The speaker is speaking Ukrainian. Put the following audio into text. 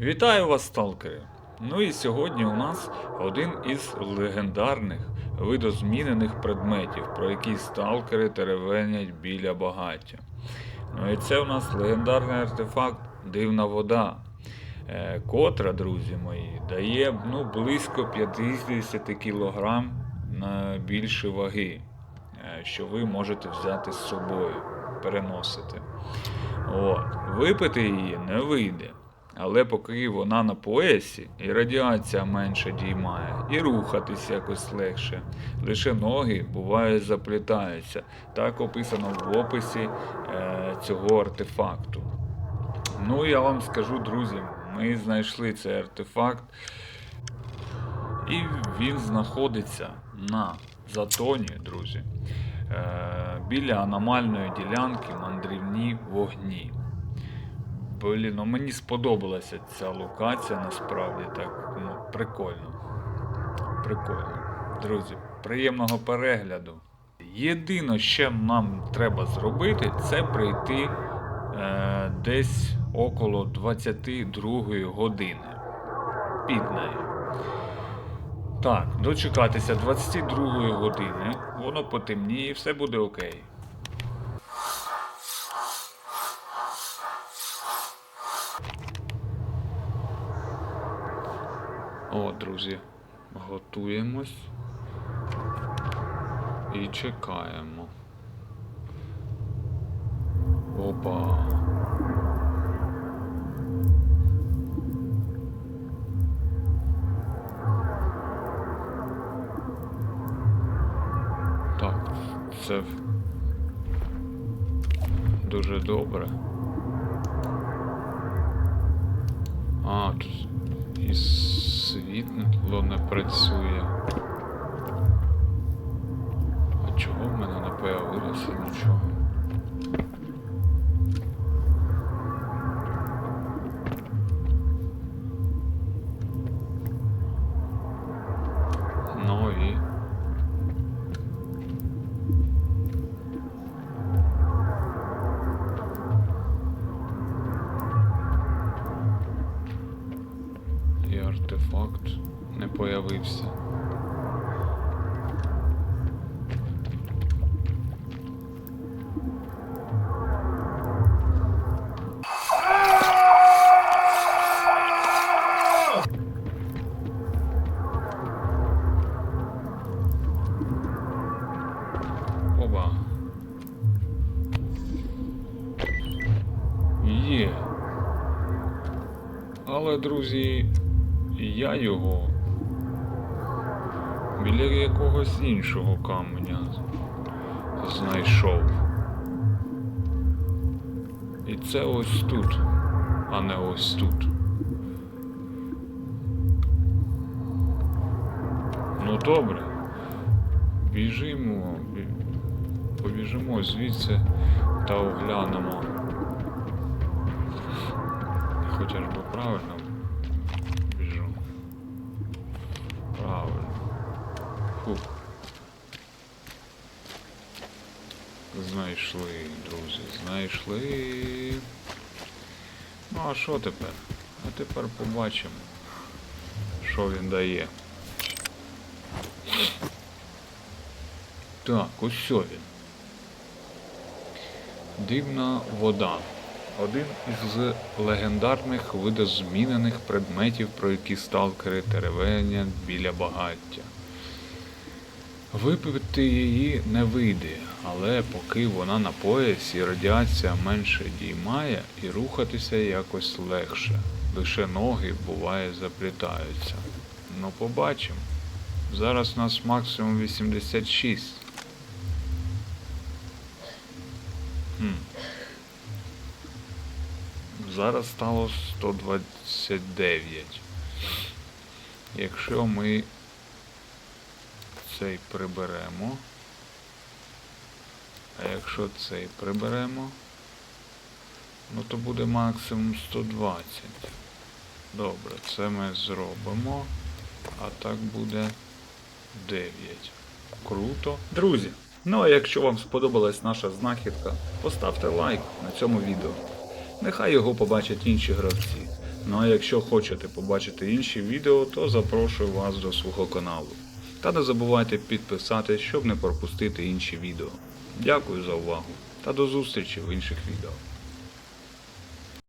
Вітаю вас, сталкери! Ну і сьогодні у нас один із легендарних видозмінених предметів, про які сталкери теревенять біля багаття. Ну і це у нас легендарний артефакт Дивна вода, е, котра, друзі мої, дає ну, близько 50 кг на більше ваги, е, що ви можете взяти з собою, переносити. От. Випити її не вийде. Але поки вона на поясі, і радіація менше діймає, і рухатись якось легше. Лише ноги буває заплітаються. Так описано в описі е, цього артефакту. Ну, я вам скажу, друзі, ми знайшли цей артефакт, і він знаходиться на затоні, друзі, е, біля аномальної ділянки мандрівні вогні. Блін, ну мені сподобалася ця локація насправді так ну, прикольно. Прикольно. Друзі, приємного перегляду. Єдине, що нам треба зробити, це прийти е, десь около 22 години. Під нею. Так, дочекатися 22 години, воно потемніє, все буде окей. О, друзі, готуємось і чекаємо. Опа. Так, це дуже добре. А, тут і світло не працює. А чого в мене не появилося нічого? Артефакт не появився. Але, друзі, я його біля якогось іншого каменя знайшов. І це ось тут, а не ось тут. Ну добре. Біжимо, побіжимо звідси та оглянемо. Хоча ж би правильно біжу. Правильно. Фух. Знайшли, друзі, знайшли. Ну а що тепер? А тепер побачимо, що він дає. Так, ось що він. Дивна вода. Один із легендарних видозмінених предметів, про які сталкери теревенять біля багаття. Випити її не вийде, але поки вона на поясі, радіація менше діймає і рухатися якось легше. Лише ноги буває заплітаються. Ну побачимо. Зараз у нас максимум 86. Хм. Зараз стало 129. Якщо ми цей приберемо. А якщо цей приберемо, ну то буде максимум 120. Добре, це ми зробимо. А так буде 9. Круто. Друзі, ну а якщо вам сподобалась наша знахідка, поставте лайк на цьому відео. Нехай його побачать інші гравці. Ну а якщо хочете побачити інші відео, то запрошую вас до свого каналу. Та не забувайте підписатись, щоб не пропустити інші відео. Дякую за увагу та до зустрічі в інших відео.